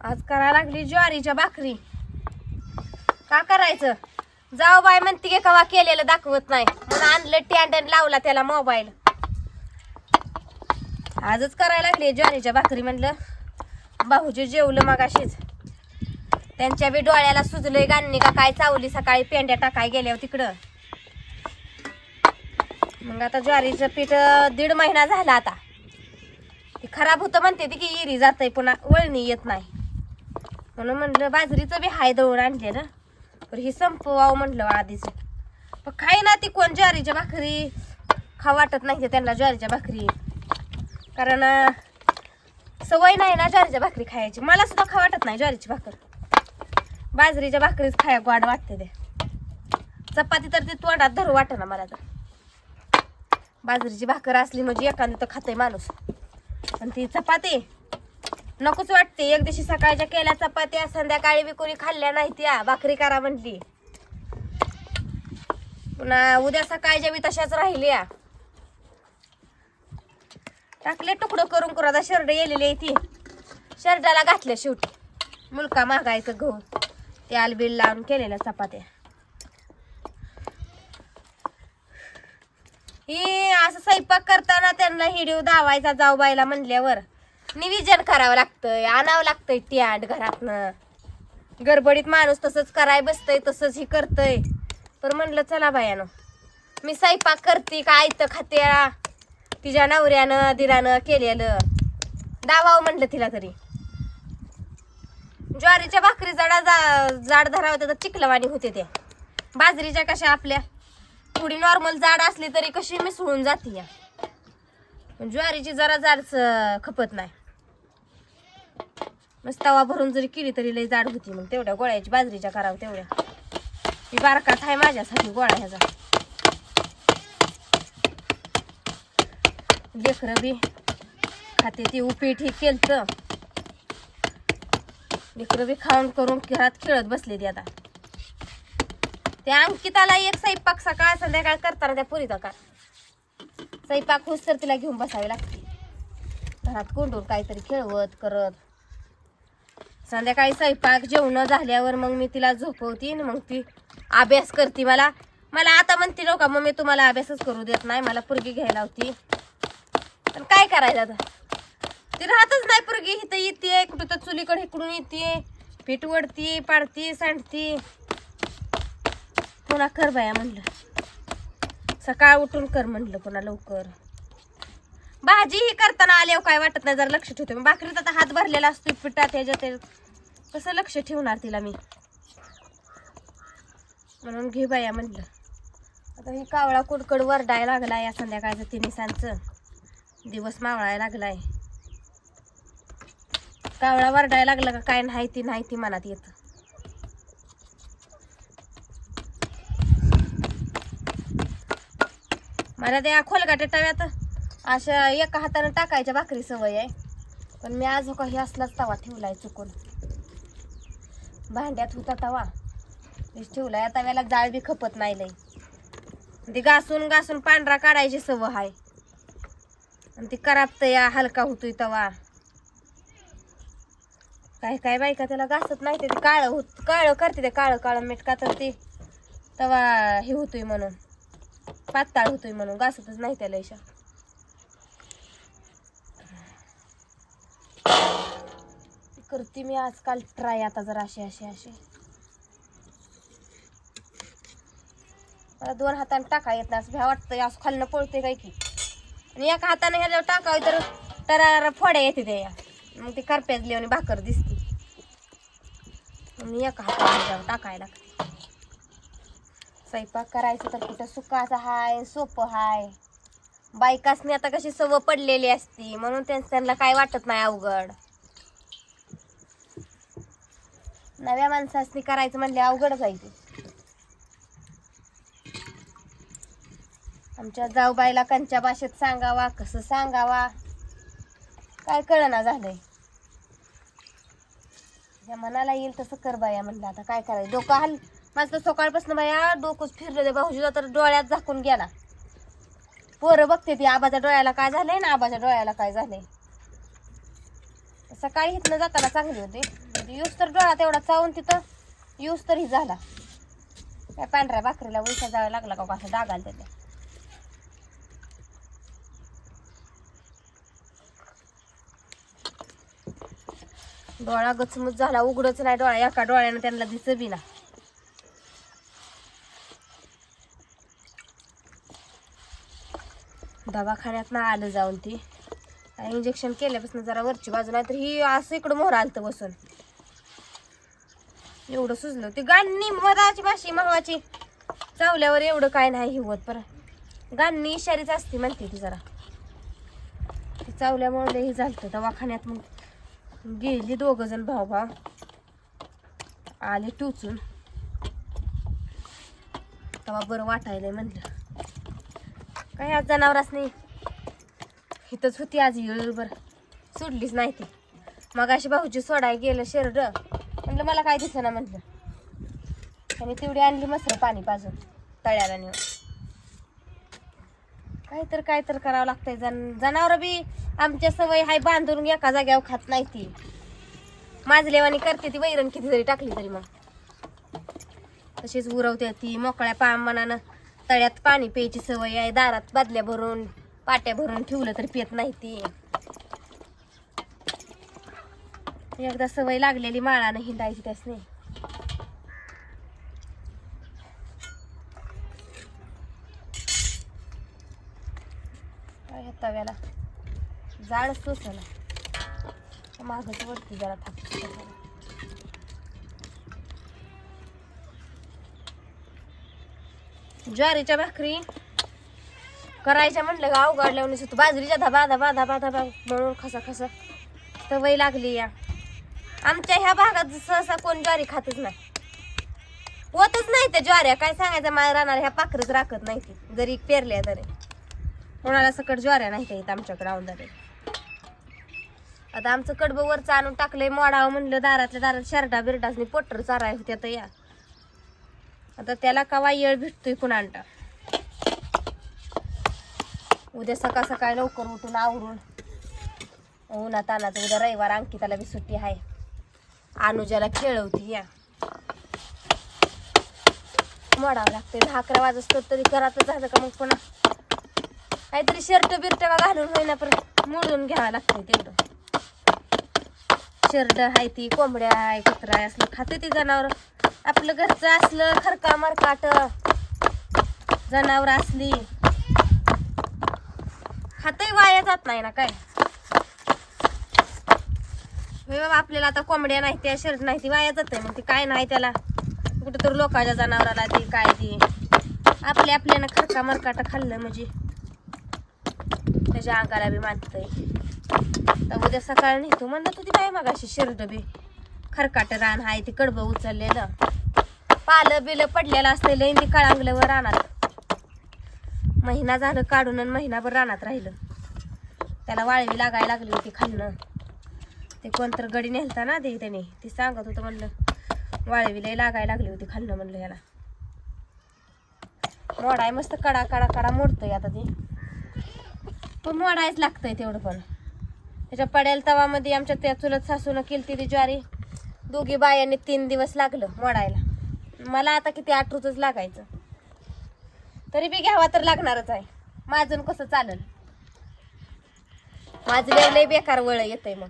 आज करा लागली ज्वारीच्या भाकरी. का करायचं? जाऊ बाय म्हणते की कवा केलेलं दाखवत नाही. म्हणून आणलं टँडन लावला त्याला मोबाईल आजच करायला लागली ज्वारीच्या भाकरी म्हणलं. भाऊजी जेवलं मगाशीच. त्यांच्या बी डोळ्याला सुजलंय गाणी का काय चावली सकाळी पेंड्या टाकाय गेल्यावर हो तिकडं. मग आता ज्वारीचं पीठ दीड महिना झाला आता. ती खराब होतं म्हणते ती की इरी जातंय पुन्हा वळणी येत नाही. म्हणून म्हणलं बाजरीचं बी हाय दळून ना. तर ही संपवावं म्हटलं आधीच. पण खाई ना ती कोण ज्वारीच्या भाकरी खा वाटत नाही ते त्यांना ज्वारीच्या भाकरी. कारण सवय नाही ना ज्वारीच्या भाकरी खायची. मला सुद्धा खा वाटत नाही ज्वारीची भाकर. बाजरीच्या भाकरीच खाया गोड वाटते ते. चपाती तर ते तोंडात धरू वाटत ना मला तर. बाजरीची भाकर असली म्हणजे एखादी तर खाते माणूस. आणि ती चपाती नकोच वाटते. एक दिवशी सकाळच्या केल्या चपात्या संध्याकाळी बी कोणी खाल्ल्या नाही त्या. भाकरी करा म्हटली. पुन्हा उद्या सकाळच्या बी तशाच राहिल्या. टाकले तुकडं करून करू आता शर्ट गेलेली आहे ती. शर्टाला घातल्या शेवटी मुलका मागायचं गहू. ते आलबिल लावून केलेल्या चपात्या. ही असं स्वयंपाक करताना त्यांना हिडीव धावायचा जाऊ बायला म्हणल्यावर. निविजन करावं लागतंय आणावं लागतंय टॅन्ट घरातनं. गडबडीत माणूस तसंच कराय बसतंय तसंच ही करतंय. तर म्हणलं चला बायानं. मी स्वयंपाक करते का आयतं खाते तिच्या नवऱ्यानं दिरानं केलेलं. दावावं म्हणलं तिला तरी. ज्वारीच्या भाकरी जडा जा जाड धरावं तर चिखलवाणी होते त्या. बाजरीच्या कशा आपल्या? थोडी नॉर्मल जाड असली तरी कशी मिसळून जाते या ज्वारीची जरा जाडच खपत नाही. मस्त तवा भरून जरी केली तरी लई जाड होती मग तेवढ्या गोळ्याची बाजरीच्या करावं तेवढ्या. ही बारकात आहे माझ्यासाठी गोळा ह्याचा. लेकरं बी खाते ती उपीट ही केलतं. लेकरं बी खाऊन करून घरात खेळत बसले ती आता. त्या अंकिताला एक स्वयंपाक सकाळ संध्याकाळ करताना त्या पुरीचा का? स्वयंपाक हुस तर तिला घेऊन बसावी लागते. घरात कोंडून काहीतरी खेळवत करत. संध्याकाळी स्वयंपाक जेवण झाल्यावर मग मी तिला झोपवती मग ती अभ्यास करते मला. मला आता म्हणते नका मग मी तुम्हाला अभ्यासच करू देत नाही मला पुरगी घ्यायला होती पण काय करायचं आता? ती राहतच नाही पुरगी इथं येते कुठं तर चुलीकडे इकडून येते पीठ वडती पाडती सांडती. पुन्हा कर बाया म्हणलं. सकाळ उठून कर म्हणलं पुन्हा लवकर. भाजी ही करताना आल्यावर काय वाटत नाही जरा लक्ष ठेवते. भाकरीत आता हात भरलेला असतो पिठात ह्याच्यात ते कसं लक्ष ठेवणार तिला मी. म्हणून घे बाया म्हणलं. आता ही कावळा कुडकड वरडाय लागलाय या संध्याकाळचं तिन्ही दिवस मावळायला लागलाय. कावळा वरडायला लागला का काय नाही ती नाही ती मनात येत. मला त्या खोलगाट्या टव्यात अशा एका हातानं टाकायच्या भाकरी सवय आहे. पण मी आज काही असलाच तवा ठेवलाय चुकून. भांड्यात होता तवा. ठेवलाय तव्याला जाळ बी खपत नाही लई ते घासून घासून पांढरा काढायची सवय आहे. आणि ती करापत या हलका होतोय तवा. काय काय बायका त्याला घासत नाही ते काळं होत काळं करते ते काळं काळं मीठ का तर ते तवा हे होतोय म्हणून. पाताळ होतोय म्हणून घासतच नाही त्याला करते मी आजकाल ट्राय आता जरा असे असे असे मला दोन हाताने टाका येत नाही असं भ्या वाटतंय असं खाल्लं पळते काय की. आणि एका हाताने ह्याला टाकावं तर तर फोड्या येते त्या. मग ती करप्यातली आणि भाकर दिसते. आणि एका हाताने ह्याच्यावर टाकायला स्वयंपाक करायचं तर कुठं सुखाचं हाय सोपं हाय. बायकासनी आता कशी सवय पडलेली असती म्हणून त्यांना काय वाटत नाही अवघड. नव्या माणसासनी करायचं म्हणले अवघडच आहे ते. आमच्या जाऊबाईला कंच्या भाषेत सांगावा कसं सांगावा काय कळना झालंय. या मनाला येईल तसं कर बाया म्हणलं. आता काय करायचं? डोकं हल माझं तर सकाळपासून बाया डोकंच फिरलं ते भाऊजीला तर डोळ्यात झाकून गेला. पोरं बघते ती आबाच्या डोळ्याला काय झालंय ना आबाच्या डोळ्याला काय झालंय. सकाळी इथनं जाताना चांगली होती. म्हणजे यूज तर डोळा तेवढा चावून तिथं यूज तरी झाला. या पांढऱ्या भाकरीला उलसा जावं लागला का कसं डागाल त्याच्या डोळा गचमच झाला उघडच नाही डोळा एका डोळ्यानं त्यांना दिस बी ना. दवाखान्यात ना आलं जाऊन ती. इंजेक्शन केल्यापासून जरा वरची बाजू नाही तर ही असं इकडं मोहर आलतं बसून. एवढं सुचलं ती गाणी मधाची भाषी महवाची चावल्यावर एवढं काय नाही हिवत पर गाणी इशारीच असते म्हणते ती जरा. ती चावल्यामुळे हे झालं दवाखान्यात मग गेली दोघ जण भाऊ भाऊ आले टुचून. तेव्हा बरं वाटायलंय म्हणलं. काय आज जनावरच नाही. इथंच होती आज येळभर सोडलीच नाही ती. मग अशी भाऊची सोडाय गेलं शेरड. म्हणलं मला काय दिसेना म्हटलं आणि तेवढी आणली मस्त पाणी पाजून तळ्याला नेऊन. काय तर काय तर करावं लागतंय. जन जनावर बी आमच्या सवय हाय बांधून एका जाग्यावर खात नाही ती. माजलेवानी करते ती वैरण किती जरी टाकली तरी मग. तशीच उरवते ती मोकळ्या पामनानं तळ्यात पाणी प्यायची सवय आहे दारात बादल्या भरून पाट्या भरून ठेवलं तर पित नाही ती. एकदा सवय लागलेली माळानं हिंडायची त्यासनी काय तव्याला जाड सोसला मागच वरती जरा थांब ज्वारीच्या भाकरी करायच्या म्हणलं का अवघडल्यावर बाजरीच्या धबा धबा धबा धबा म्हणून खसा खसा सवय लागली या आमच्या ह्या भागात सहसा कोण ज्वारी खातच नाही. होतच नाही त्या ज्वाऱ्या काय सांगायचं? मला राहणार ह्या पाखरच राखत नाही ती. जरी पेरल्या तरी. कोणाला सकट ज्वाऱ्या नाही इथं आमच्याकडे औंधारे आता आमचं कडबं वरचं आणून टाकलंय मोडावं म्हणलं. दारातल्या दारात शर्टा बिरटासनी पोटर चाराय होत्या तर या. आता त्याला कवा येळ भेटतोय कुणांटा? उद्या सकाळ सकाळी लवकर उठून आवरून. उन्हा तानाचं उद्या रविवार अंकिताला बी सुट्टी आहे अनुजाला खेळवती या. मोडावं लागते दहा अकरा वाजता तरी घरातच झालं का मग पुन्हा? काहीतरी शर्ट बिर्ट का घालून होईना पण मोडून घ्यावं लागतंय तेवढं. शर्ट आहे ती कोंबड्या आहे कुत्रा आहे असलं खाते ती जनावर. आपलं घरचं असलं खरका मरकाट जनावर असली. खातही वाया जात नाही ना काय? होय बाबा आपल्याला आता कोंबड्या नाही त्या शर्ट नाही ती वाया जाते मग ती काय नाही त्याला. कुठं तर लोकांच्या जनावराला ती काय ती. आपल्या आपल्यानं खरका मरकाट खाल्लं म्हणजे. त्याच्या अंगाला बी मानतंय. तर उद्या सकाळ नाही तू म्हणत होती काय मग अशी शर्ट बी. खरकाट रान आहे ते कडबं उचललेलं. पालं बिलं पडलेलं असलेलं इंदी कळांगल्यावर रानात. महिना झालं काढून आणि महिनाभर रानात राहिलं. त्याला वाळवी लागायला लागली होती खाल्लं ते कोणतर गडी नेलता ना ते त्याने. ती सांगत होतं म्हणलं वाळवी लय लागायला लागली होती खाल्लं म्हणलं याला. मोडाय मस्त कडा कडा कडा मोडतंय आता ते. पण मोडायच लागतंय तेवढं पण. त्याच्या पडेल तवामध्ये आमच्या त्या चुलत सासूनं केली ती ज्वारी. दोघी बायांनी तीन दिवस लागलं मोडायला. मला आता किती आठ लागायचं. तरी बी घ्यावा तर लागणारच आहे. माझं कसं चालेल? माझं लय लय बेकार वळ येतंय मग.